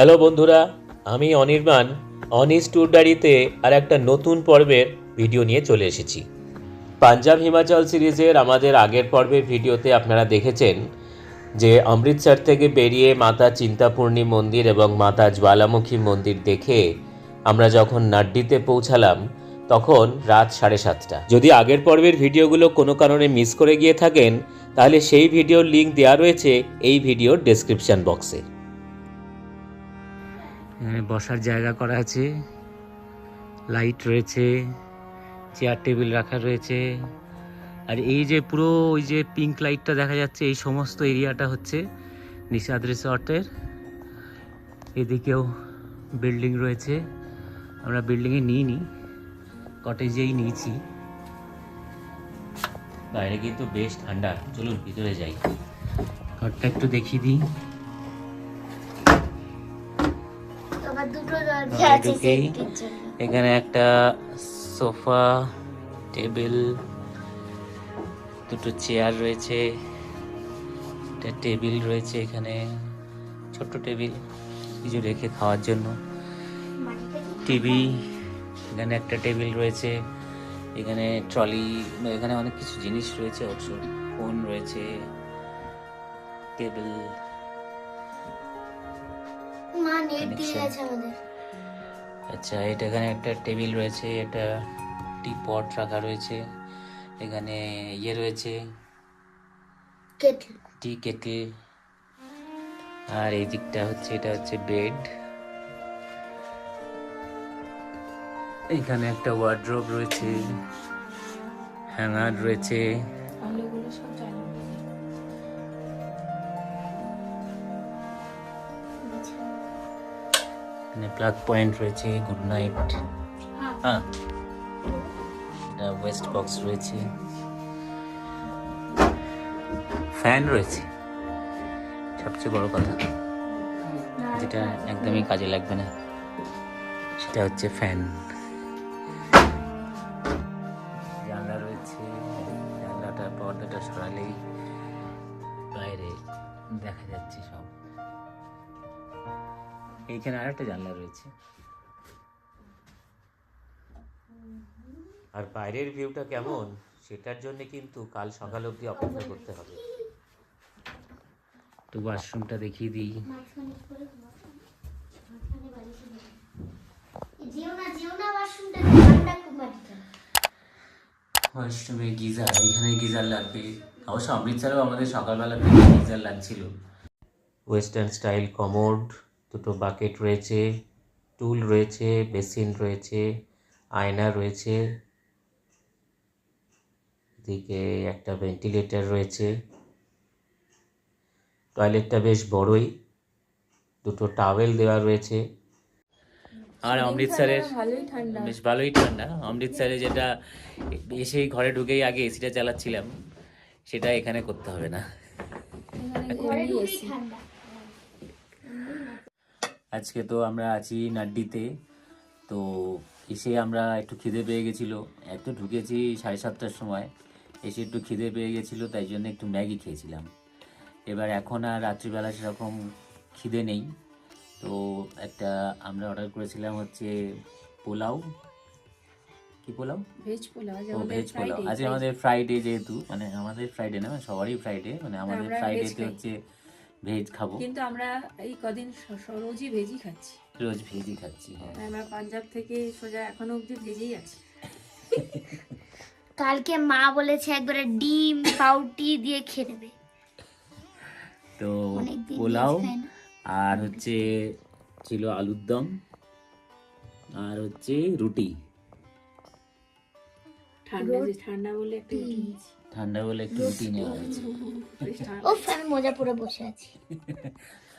Hello বন্ধুরা, আমি Anirban. Anis tour ডায়েরিতে আর একটা নতুন পর্বের ভিডিও নিয়ে চলে এসেছি। পাঞ্জাব হিমাচল সিরিজের আমাদের আগের পর্বের ভিডিওতে আপনারা দেখেছেন যে অমৃতসর থেকে বেরিয়ে মাতা চিন্তাপূর্ণী মন্দির এবং মাতা জ্বালামুখী মন্দির দেখে আমরা যখন নাড্ডিতে পৌঁছালাম, তখন রাত সাড়ে সাতটা। যদি আগের পর্বের ভিডিওগুলো কোনো কারণে মিস করে গিয়ে থাকেন, তাহলে সেই ভিডিওর লিঙ্ক দেওয়া রয়েছে এই ভিডিওর ডেসক্রিপশন বক্সে। বসার জায়গা করা আছে। লাইট রয়েছে, চেয়ার টেবিল রাখা রয়েছে। আর এই যে পুরো ওই যে পিঙ্ক লাইটটা দেখা যাচ্ছে, এই সমস্ত এরিয়াটা হচ্ছে নিষাদ রিসর্টের। এদিকেও বিল্ডিং রয়েছে। আমরা বিল্ডিংয়ে নিইনি কটেজেই নিয়েছি। বাইরে কিন্তু বেশ ঠান্ডা। চলুন, ভিতরে যাই। ঘরটা একটু দেখিয়ে দিই। আবার দুটো দরজা হ্যাঁ, আছে এখানে একটা সোফা টেবিল দুটো চেয়ার রয়েছে একটা টেবিল রয়েছে এখানে ছোট্ট টেবিল কিছু রেখে খাওয়ার জন্য। টিভি এখানে একটা টেবিল রয়েছে এখানে ট্রলি এখানে অনেক কিছু জিনিস রয়েছে অবশ্য ফোন রয়েছে টেবিল। নেট দিয়ে Connection. আমাদের। আচ্ছা এটা এখানে একটা টেবিল রয়েছে একটা টি পট রাখা রয়েছে এখানে ইয়ে রয়েছে। কেটল। টি কেটল। আর এই দিকটা হচ্ছে এটা হচ্ছে বেড। এখানে একটা ওয়ার্ড্রোব রয়েছে হ্যাঙ্গার রয়েছে। এখানে প্লাগ পয়েন্ট রয়েছে গুড নাইট হ্যাঁ। এটা ওয়েস্ট বক্স রয়েছে। ফ্যান রয়েছে। সবচেয়ে বড় কথা যেটা একদমই কাজে লাগবে না। সেটা হচ্ছে ফ্যান এইখানে আর একটা জানলা রয়েছে। আর বাইরের ভিউটা কেমন? সেটার জন্য কিন্তু কাল সকাল অবধি অপেক্ষা করতে হবে। তো ওয়াশরুমটা দেখিয়ে দিই। ওয়াশরুমে গিজার এখানে গিজার লাগবে। অবশ্য অমৃতসরেও আমাদের সকালবেলা থেকে গিজার লাগছিল। ওয়েস্টার্ন স্টাইল কমোড দুটো বাকেট রয়েছে টুল রয়েছে বেসিন রয়েছে আয়না রয়েছে এদিকে একটা ভেন্টিলেটর রয়েছে। টয়লেটটা বেশ বড়ই দুটো টাওয়েল দেওয়া রয়েছে। আর অমৃতসরের ঠান্ডা বেশ ভালোই ঠান্ডা। অমৃতসরে যেটা এসেই ঘরে ঢুকেই আগে এসিটা চালাচ্ছিলাম সেটা এখানে করতে হবে না এখানে ঘরে এমনি ঢুকেই এসি ঠান্ডা আজকে তো আমরা আছি নাড্ডিতে। তো এসে আমরা একটু খিদে পেয়ে গেছিল। একটু ঢুকেছি সাড়ে সাতটার সময়। এসে একটু খিদে পেয়ে গেছিল তাই জন্য একটু ম্যাগি খেয়েছিলাম। এবার এখন আর রাত্রিবেলা সেরকম খিদে নেই। তো একটা আমরা অর্ডার করেছিলাম হচ্ছে পোলাও। কি পোলাও? ভেজ পোলাও ও ভেজ পোলাও। আজকে আমাদের ফ্রাইডে যেহেতু মানে আমাদের ফ্রাইডে না সবারই ফ্রাইডে মানে আমাদের ফ্রাইডেতে হচ্ছে ভেজ খাব। কিন্তু আমরা এই কদিন স- স- রোজই ভেজই খাচ্ছি। রোজ ভেজই খাচ্ছি হ্যাঁ। আমরা পাঞ্জাব থেকে সোজা এখনও অবধি ভেজেই আছি। কালকে মা বলেছে একবারে ডিম পাউটি দিয়ে খেয়ে নেবে। তো পোলাও ভেজ। আর হচ্ছে ছিল আলুর দম আর হচ্ছে রুটি। ঠান্ডা ঠান্ডা বলে একটা। ঠান্ডা বলে একটু রুটি নেওয়া হয়েছে। ও আমি মজা করে বসে আছি।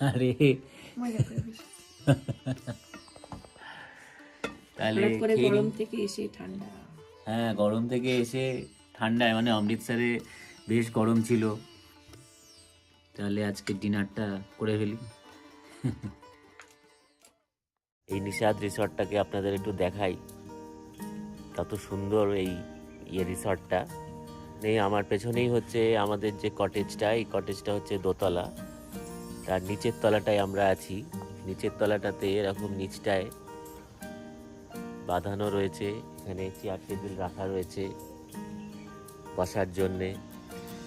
আরে। মজা করে তাহলে গরম থেকে এসে ঠান্ডা। হ্যাঁ গরম থেকে এসে ঠান্ডায় মানে অমৃতসরে বেশ গরম ছিল। তাহলে আজকে ডিনারটা করে ফেলি। এই নিষাদ রিসর্টটাকে আপনাদের একটু দেখাই। কত সুন্দর এই ইয়ে রিসর্টটা। নেই, আমার পেছনেই হচ্ছে আমাদের যে কটেজটা এই কটেজটা হচ্ছে দোতলা। তার নিচের তলাটায় আমরা আছি। নিচের তলাটাতে এরকম নিচটায় বাঁধানো রয়েছে। এখানে চেয়ার টেবিল রাখা রয়েছে বসার জন্যে।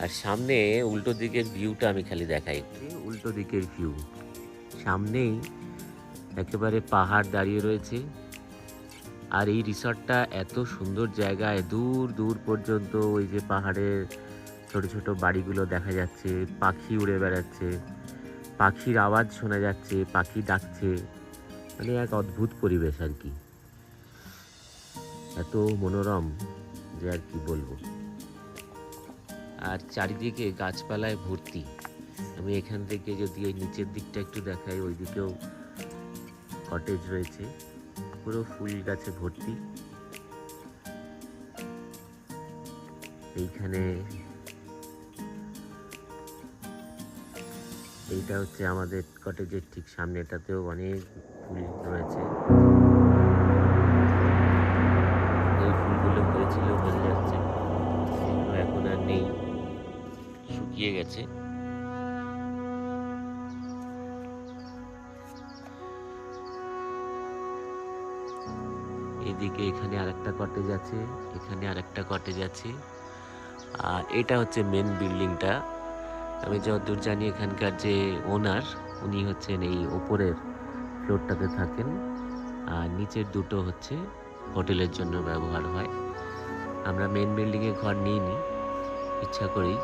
আর সামনে উল্টো দিকের ভিউটা আমি খালি দেখাই। উল্টো দিকের ভিউ সামনেই একেবারে পাহাড় দাঁড়িয়ে রয়েছে। আর এই রিসর্টটা এত সুন্দর জায়গায়, দূর দূর পর্যন্ত ওই যে পাহাড়ের ছোট ছোট বাড়িগুলো দেখা যাচ্ছে, পাখি উড়ে বেড়াচ্ছে, পাখির আওয়াজ শোনা যাচ্ছে, পাখি ডাকছে। মানে এক অদ্ভুত পরিবেশ আর কি। এত মনোরম যে আর কি বলব। আর চারিদিকে গাছপালায় ভর্তি। আমি এখান থেকে যদি এই নিচের দিকটা একটু দেখাই ওই দিকেও কটেজ রয়েছে। পুরো ফুল গাছে ভর্তি। এইখানে এইটা হচ্ছে আমাদের কটেজের ঠিক সামনেটাতেও অনেক ফুল রয়েছে। এই ফুলগুলো হয়েছিল বোঝা যাচ্ছে। এখন আর নেই, শুকিয়ে গেছে। এদিকে এখানে আরেকটা কটেজ আছে, এখানে আরেকটা কটেজ আছে। আর এটা হচ্ছে মেন বিল্ডিংটা আমি যতদূর জানি এখানকার যে ওনার উনি হচ্ছেন এই ওপরের ফ্লোরটাতে থাকেন। আর নিচের দুটো হচ্ছে হোটেলের জন্য ব্যবহার হয়। আমরা মেন বিল্ডিংয়ে ঘর নিইনি। ইচ্ছা করেই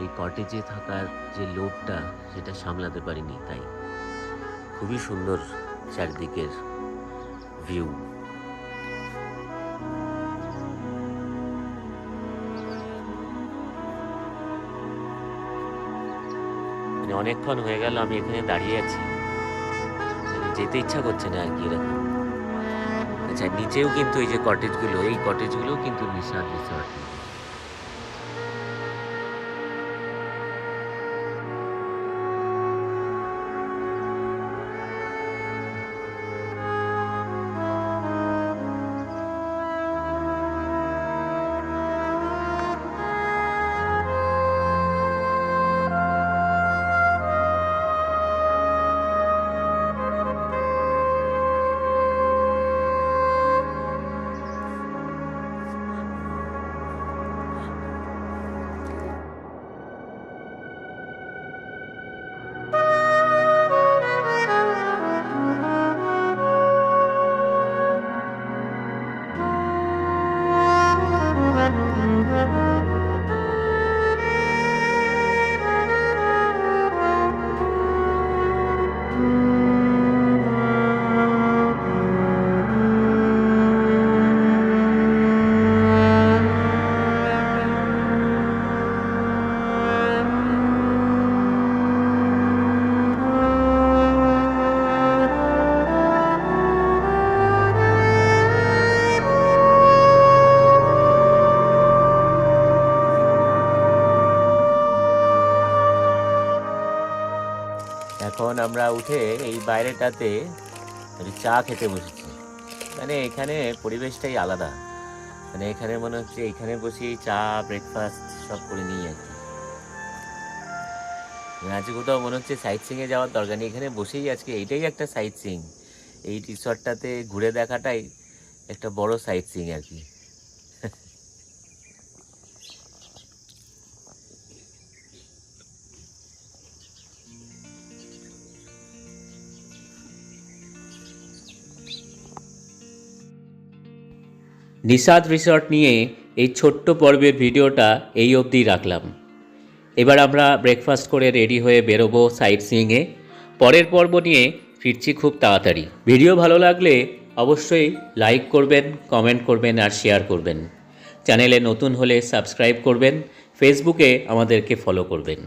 এই কটেজে থাকার যে লোডটা সেটা সামলাতে পারিনি, তাই। খুবই সুন্দর চারিদিকের ভিউ অনেকক্ষণ হয়ে গেল, আমি এখানে দাঁড়িয়ে আছি। যেতে ইচ্ছা করছে না আর কি আচ্ছা নিচেও কিন্তু এই যে কটেজগুলো এই কটেজগুলোও কিন্তু নিশাদ রিসর্ট আমরা উঠে এই বাইরেটাতে চা খেতে বসেছি। মানে এখানে পরিবেশটাই আলাদা। মানে এখানে মনে হচ্ছে এখানে বসেই চা ব্রেকফাস্ট সব করে নিই আর কি। মানে আজকে কোথাও মনে হচ্ছে সাইট সিংয়ে যাওয়ার দরকার নেই। এখানে বসেই আজকে এইটাই একটা সাইট সিং এই রিসর্টটাতে ঘুরে দেখাটাই একটা বড় সাইট সিং আর কি। নিষাদ রিসর্ট নিয়ে এই ছোট্ট পর্বের ভিডিওটা এই অবধি রাখলাম। এবার আমরা ব্রেকফাস্ট করে রেডি হয়ে বেরোবো সাইট সিইংয়ে পরের পর্ব নিয়ে ফিরছি খুব তাড়াতাড়ি। ভিডিও ভালো লাগলে অবশ্যই লাইক করবেন কমেন্ট করবেন আর শেয়ার করবেন। চ্যানেলে নতুন হলে সাবস্ক্রাইব করবেন ফেসবুকে আমাদেরকে ফলো করবেন।